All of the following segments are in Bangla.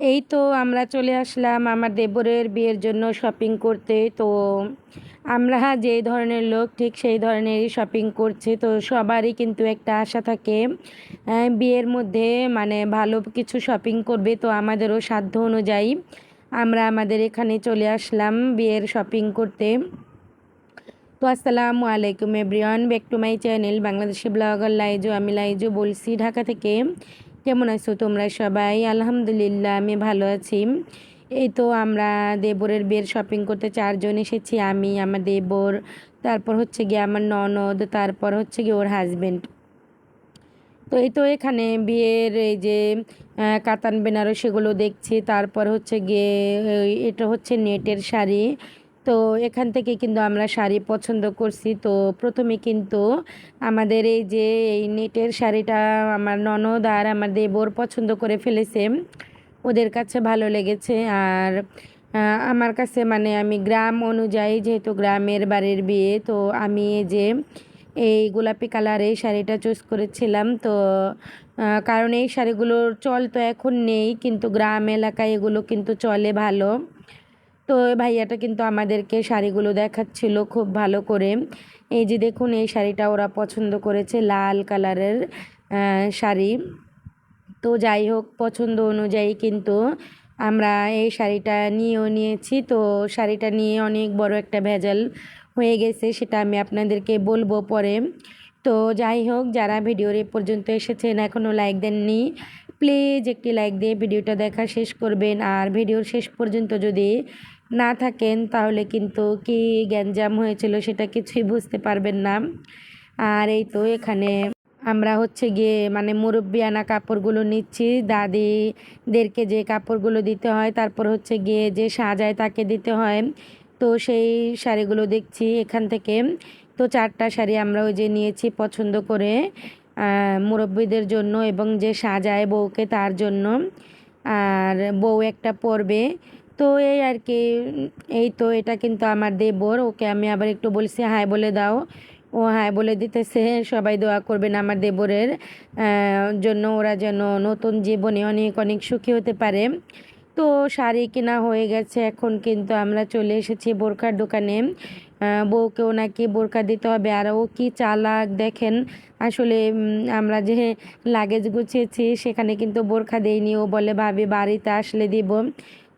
এই তো আমরা চলে আসলাম আমার দেবরের বিয়ের জন্য শপিং করতে। তো আমরা যে ধরনের লোক, ঠিক সেই ধরনেরই শপিং করছে। তো সবারই কিন্তু একটা আশা থাকে বিয়ের মধ্যে মানে ভালো কিছু শপিং করবে। তো আমাদেরও সাধ্য অনুযায়ী আমরা আমাদের এখানে চলে আসলাম বিয়ের শপিং করতে। তো আসসালামু আলাইকুম everyone back to my channel Bangladeshi blogger Laiju আমি লাইজু বলছি, ঢাকা থেকে। কেমন আছো তোমরা সবাই? আলহামদুলিল্লাহ, আমি ভালো আছি। এই তো আমরা দেবরের বিয়ের শপিং করতে চারজন এসেছি, আমি, আমার দেবর, তারপর হচ্ছে গিয়ে আমার ননদ, তারপর হচ্ছে গিয়ে ওর হাজবেন্ড তো এই তো এখানে বিয়ের এই যে কাতান কাতান বেনারসিগুলো দেখছি, তারপর হচ্ছে গিয়ে এটা হচ্ছে নেটের শাড়ি। তো এখান থেকে কিন্তু আমরা শাড়ি পছন্দ করছি। তো প্রথমে কিন্তু আমাদের এই যে, এই নেটের শাড়িটা আমার ননদ আর আমার দেবর পছন্দ করে ফেলেছে। ওদের কাছে ভালো লেগেছে আর আমার কাছে মানে আমি গ্রাম অনুযায়ী যেহেতু গ্রামের বাড়ির বিয়ে, তো আমি যে, এই গোলাপি কালারে শাড়িটা চুজ করেছিলাম। তো কারণ এই শাড়িগুলোর চল তো এখন নেই, কিন্তু গ্রাম এলাকায় এগুলো কিন্তু চলে ভালো। তো ভাইয়াটা কিন্তু আমাদেরকে শাড়িগুলো দেখাচ্ছিল খুব ভালো করে। এই যে দেখুন, এই শাড়িটা ওরা পছন্দ করেছে, লাল কালারের শাড়ি। তো যাই হোক, পছন্দ অনুযায়ী কিন্তু আমরা এই শাড়িটা নিয়েও নিয়েছি। তো শাড়িটা নিয়ে অনেক বড় একটা ভেজাল হয়ে গেছে, সেটা আমি আপনাদেরকে বলব পরে। তো যাই হোক, যারা ভিডিওর এ পর্যন্ত এসেছেন এখনও লাইক দেননি, প্লিজ একটি লাইক দিয়ে ভিডিওটা দেখা শেষ করবেন। আর ভিডিওর শেষ পর্যন্ত যদি না থাকেন, তাহলে কিন্তু কি গ্যাঞ্জাম হয়েছিল সেটা কিছুই বুঝতে পারবেন না। আর এই তো এখানে আমরা হচ্ছে গিয়ে মানে মুরব্বী মুরব্বিয়ানা কাপড়গুলো নিচ্ছি। দাদিদেরকে যে কাপড়গুলো দিতে হয়, তারপর হচ্ছে গিয়ে যে সাজায় তাকে দিতে হয়। তো সেই শাড়িগুলো দেখছি এখান থেকে। তো চারটা শাড়ি আমরা ওই যে নিয়েছি পছন্দ করে মুরব্বীদের জন্য এবং যে সাজায় বউকে তার জন্য। আর বউ একটা পরবে। তো এই আর কি, এই তো এটা কিন্তু আমার দেবর ওকে আমি আবার একটু বলছি, হাই বলে দাও। ও হাই বলে দিতেছে, সবাই দোয়া করবেন আমার দেবরের জন্য ওরা যেন নতুন জীবনে অনেক অনেক সুখী হতে পারে। তো শাড়ি কেনা হয়ে গেছে, এখন কিন্তু আমরা চলে এসেছি বোরকার দোকানে। বউকেও নাকি বোরকা দিতে হবে, আর ও কি চালাক দেখেন। আসলে আমরা যে লাগেজ গুছিয়েছি, সেখানে কিন্তু বোরখা দেয়নি ও বলে, ভাবি, বাড়িতে আসলে দিব।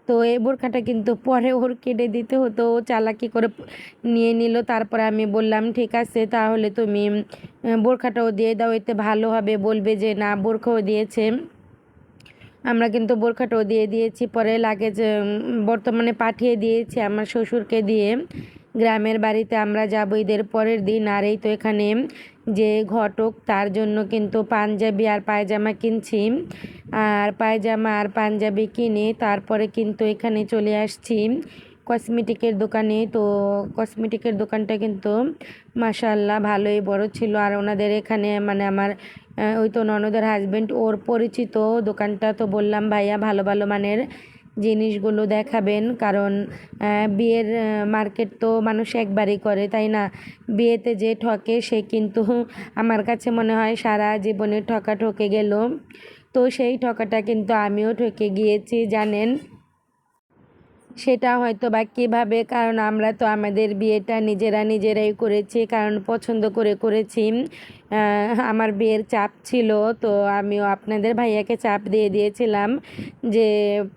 তো এই বোরখাটা কিন্তু পরে ওর কেটে দিতে হতো। ও চালাকি করে নিয়ে নিল। তারপরে আমি বললাম, ঠিক আছে, তাহলে তুমি বোরখাটাও দিয়ে দাও, এতে ভালো হবে। বলবে যে, না, বোরখাও দিয়েছে। আমরা কিন্তু বোরখাটাও দিয়ে দিয়েছি। পরে লাগেজ বর্তমানে পাঠিয়ে দিয়েছি আমার শ্বশুরকে দিয়ে। গ্রামের বাড়িতে আমরা যাব ঈদের পরের দিন। আর এই তো এখানে যে ঘটক, তার জন্য কিন্তু পাঞ্জাবি আর পায়জামা কিনছি আর পায়জামা আর পাঞ্জাবি কিনে তারপরে কিন্তু এখানে চলে আসছি কসমেটিকের দোকানে। তো কসমেটিকের দোকানটা কিন্তু মাশাল্লাহ ভালোই বড় ছিল। আর ওনাদের এখানে মানে আমার ওই তো ননদের হাজব্যান্ড ওর পরিচিত দোকানটা তো বললাম, ভাইয়া ভালো ভালো মানের। জিনিসগুলো দেখাবেন। কারণ বিয়ের মার্কেট তো মানুষ একবারই করে, তাই না? বিয়েতে যে ঠকে, সে কিন্তু আমার কাছে মনে হয় সারা জীবনে ঠকা ঠকে গেল। তো সেই ঠকাটা কিন্তু আমিও ঠকে গিয়েছি, জানেন? সেটা হয়তো বা কীভাবে, কারণ আমরা তো আমাদের বিয়েটা নিজেরা নিজেরাই করেছি, কারণ পছন্দ করে করেছি। আমার বিয়ের চাপ ছিল, তো আমিও আপনাদের ভাইয়াকে চাপ দিয়ে দিয়েছিলাম যে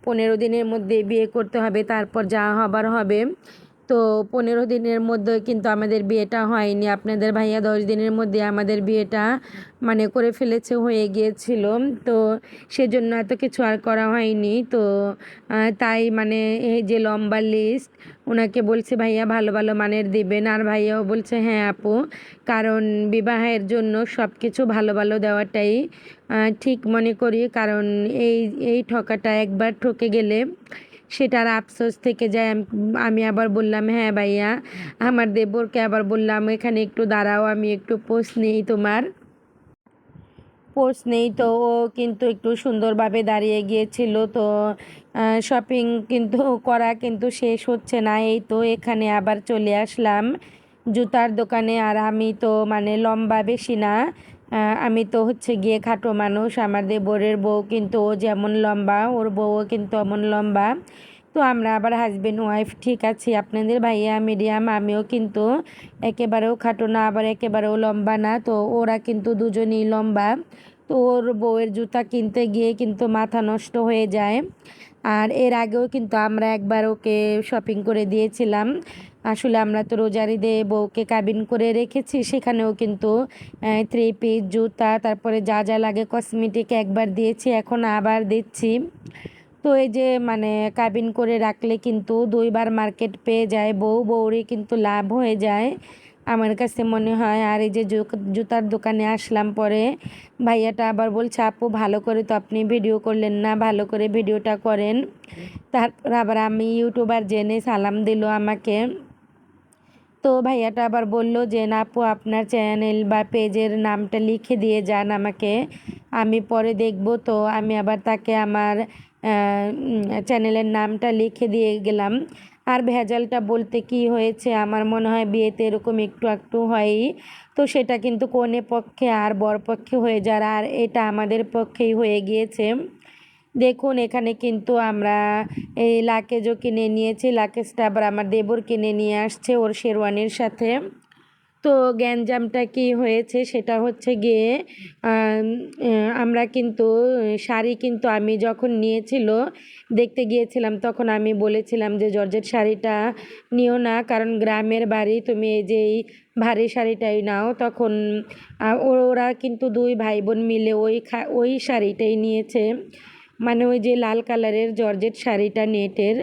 পনেরো দিনের মধ্যে বিয়ে করতে হবে, তারপর যা হবার হবে। তো পনেরো দিনের মধ্যে কিন্তু আমাদের বিয়েটা হয়নি। আপনাদের ভাইয়া দশ দিনের মধ্যে আমাদের বিয়েটা মানে করে ফেলেছে, হয়ে গিয়েছিল। তো সেজন্য এত কিছু আর করা হয়নি। তো তাই মানে এই যে লম্বা লিস্ট ওনাকে বলছে, ভাইয়া ভালো ভালো মানের দিবেন। আর ভাইয়াও বলছে হ্যাঁ আপু। কারণ বিবাহের জন্য সব কিছু ভালো ভালো দেওয়াটাই ঠিক মনে করি। কারণ এই এই ঠকাটা একবার ঠকে গেলে সেটার আফসোস থেকে যায়। আমি আবার বললাম হ্যাঁ ভাইয়া, আমার দেবরকে আবার বললাম, এখানে একটু দাঁড়াও, আমি একটু পোস্ট নেই তোমার। পোস্ট নেই তো, ও কিন্তু একটু সুন্দরভাবে দাঁড়িয়ে গিয়েছিল তো শপিং কিন্তু করা কিন্তু শেষ হচ্ছে না। এই তো এখানে আবার চলে আসলাম জুতার দোকানে, আর আমি তো মানে লম্বা বেশি না। আমি তো হচ্ছে গিয়ে খাটো মানুষ আমার দেবরের বউ কিন্তু ও যেমন লম্বা, ওর বউও কিন্তু এমন লম্বা। তো আমরা আবার হাজবেন্ড ওয়াইফ ঠিক আছি। আপনাদের ভাইয়া মিডিয়াম আমিও কিন্তু একেবারেও খাটো না, আবার একেবারেও লম্বা না। তো ওরা কিন্তু দুজনেই লম্বা। তো ওর বউয়ের জুতা কিনতে গিয়ে কিন্তু মাথা নষ্ট হয়ে যায়। আর এর আগেও কিন্তু আমরা একবার ওকে শপিং করে দিয়েছিলাম। আসলে আমরা তো রোজার ঈদে বউকে কাবিন করে রেখেছি, সেখানেও কিন্তু থ্রি পিস জুতা, তারপরে যা যা লাগে কসমেটিক একবার দিয়েছি, এখন আবার দিচ্ছি। তো এই যে মানে কাবিন করে রাখলে কিন্তু দুইবার মার্কেট পেয়ে যায়, বউ বউরই কিন্তু লাভ হয়ে যায়। আমার কাছে মনে হয়, আর এই যে জুতার দোকানে আসলাম পরে, ভাইয়াটা আবার বলছে, আপু, ভালো করে তো আপনি ভিডিও করলেন না, ভালো করে ভিডিওটা করেন। তারপর আবার আমি ইউটিউবার জেনে সালাম দিল আমাকে। তো ভাইয়াটা আবার বলল যে, না আপু, আপনার চ্যানেল বা পেজের নামটা লিখে দিয়ে যান আমাকে। আমি পরে দেখব। তো আমি আবার তাকে আমার চ্যানেলের নামটা লিখে দিয়ে গেলাম। আর ভেজালটা বলতে কি হয়েছে, আমার মনে হয় বিয়েতে এরকম একটু একটু হয়ই। তো সেটা কিন্তু কনে পক্ষে আর বর পক্ষে হয়ে যার, আর এটা আমাদের পক্ষেই হয়ে গিয়েছে। দেখুন, এখানে কিন্তু আমরা এই লাকেজও কিনে নিয়েছি লাকেজটা আবার আমার দেবর কিনে নিয়ে আসছে ওর শেরওয়ানির সাথে। তো গ্যাঞ্জামটা কি হয়েছে সেটা হচ্ছে গিয়ে আমরা কিন্তু শাড়ি কিন্তু আমি যখন নিয়েছিল, দেখতে গিয়েছিলাম, তখন আমি বলেছিলাম যে, জর্জেট শাড়িটা নিও না, কারণ গ্রামের বাড়ি, তুমি এই যে এই ভারী শাড়িটাই নাও। তখন ওরা কিন্তু দুই ভাই বোন মিলে ওই ওই শাড়িটাই নিয়েছে। মানে ওই যে লাল কালারের জর্জেট শাড়িটা নেটের,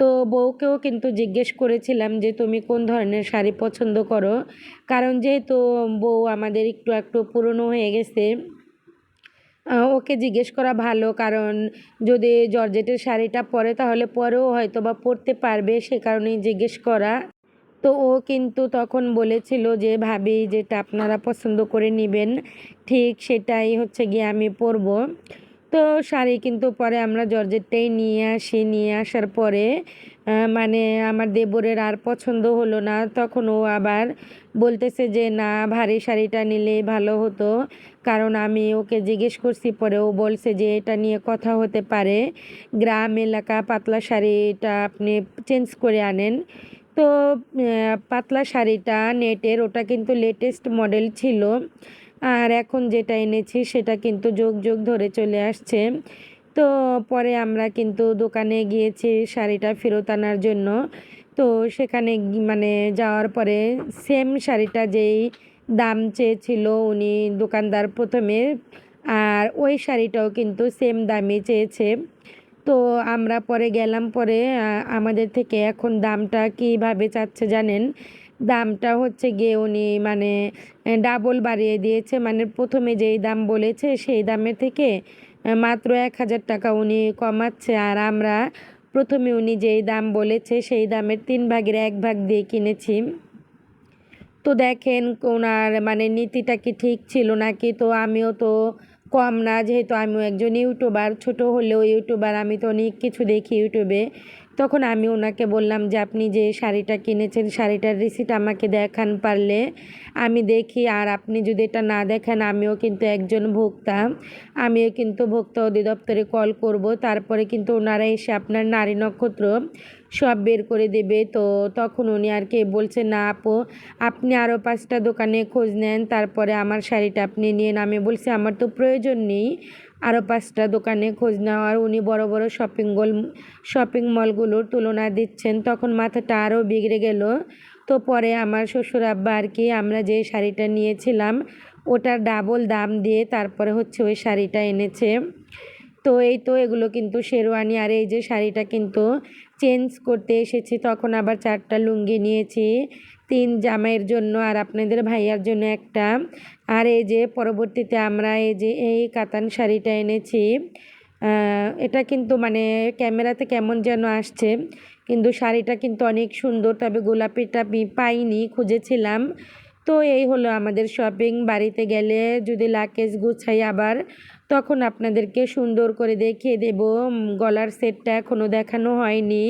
তো বউকেও কিন্তু জিজ্ঞেস করেছিলাম যে, তুমি কোন ধরনের শাড়ি পছন্দ করো? কারণ যেহেতু বউ আমাদের একটু একটু পুরনো হয়ে গেছে ওকে জিজ্ঞেস করা ভালো। কারণ যদি জর্জেটের শাড়িটা পরে, তাহলে পরেও হয়তো বা পরতে পারবে, সে কারণেই জিজ্ঞেস করা। তো ও কিন্তু তখন বলেছিল যে, ভাবি, যেটা আপনারা পছন্দ করে নেবেন, ঠিক সেটাই হচ্ছে গিয়ে আমি পরবো। তো শাড়ি কিন্তু পরে আমরা জর্জেটটাই নিয়ে আসি, নিয়ে আসার পরে মানে আমার দেবরের আর পছন্দ হলো না। তখন ও আবার বলতেছে যে, না, ভারী শাড়িটা নিলে ভালো হতো। কারণ আমি ওকে জিজ্ঞেস করছি, পরে ও বলছে যে, এটা নিয়ে কথা হতে পারে। গ্রাম, এলাকা, পাতলা শাড়িটা আপনি চেঞ্জ করে আনেন। তো পাতলা শাড়িটা, নেটের, ওটা কিন্তু লেটেস্ট মডেল ছিল। আর এখন যেটা এনেছি সেটা কিন্তু যোগ যোগ ধরে চলে আসছে। তো পরে আমরা কিন্তু দোকানে গিয়েছি শাড়িটা ফেরত আনার জন্য। তো সেখানে মানে যাওয়ার পরে সেম শাড়িটা যেই দাম চেয়েছিল উনি দোকানদার প্রথমে, আর ওই শাড়িটাও কিন্তু সেম দামই চেয়েছে। তো আমরা পরে গেলাম পরে আমাদের থেকে এখন দামটা কীভাবে চাচ্ছে জানেন? দামটা হচ্ছে গিয়ে উনি মানে ডাবল বাড়িয়ে দিয়েছে। মানে প্রথমে যেই দাম বলেছে, সেই দামের থেকে মাত্র এক হাজার টাকা উনি কমাচ্ছে। আর আমরা প্রথমে উনি যেই দাম বলেছে, সেই দামের তিন ভাগের এক ভাগ দিয়ে কিনেছি। তো দেখেন ওনার মানে নীতিটা কি ঠিক ছিল নাকি? তো আমিও তো কম না, যেহেতু আমিও একজন ইউটিউবার, ছোট হলেও ইউটিউবার, আমি তো অনেক কিছু দেখি ইউটিউবে। তখন আমি ওনাকে বললাম যে, আপনি যে শাড়িটা কিনেছেন, শাড়িটার রিসিট আমাকে দেখান পারলে। আমি দেখি আর আপনি যদি এটা না দেখেন, আমিও কিন্তু একজন ভোক্তা। আমিও কিন্তু ভোক্তা অধিদপ্তরে কল করব। তারপরে কিন্তু ওনারা এসে আপনার নারী নক্ষত্র সব বের করে দেবে। তো তখন উনি আর কি বলছে, না আপু, আপনি আরও পাঁচটা দোকানে খোঁজ নেন। তারপরে আমার শাড়িটা আপনি নিন। আমি বলছি, আমার তো প্রয়োজন নেই। আরও পাঁচটা দোকানে খোঁজ নেওয়ার উনি বড় বড় শপিং মল শপিং মলগুলোর তুলনা দিচ্ছেন। তখন মাথাটা আরও বিগড়ে গেল। তো পরে আমার শ্বশুর আব্বা আর কি, আমরা যে শাড়িটা নিয়েছিলাম, ওটার ডাবল দাম দিয়ে তারপরে হচ্ছে ওই শাড়িটা এনেছে। তো এই তো এগুলো কিন্তু শেরওয়ানি, আর এই যে শাড়িটা কিন্তু চেঞ্জ করতে এসেছি, তখন আবার চারটা লুঙ্গি নিয়েছি। তিন জামাইয়ের জন্য আর আপনাদের ভাইয়ার জন্য একটা। আর এই যে পরবর্তীতে আমরা এই যে এই কাতান শাড়িটা এনেছি এটা কিন্তু মানে ক্যামেরাতে কেমন যেন আসছে, কিন্তু শাড়িটা কিন্তু অনেক সুন্দর, তবে গোলাপিটা পাইনি, খুঁজেছিলাম। তো এই হলো আমাদের শপিং বাড়িতে গেলে যদি লাকেজ গুছাই আবার তখন আপনাদেরকে সুন্দর করে দেখিয়ে দেব গলার সেটটা এখনও দেখানো হয়নি।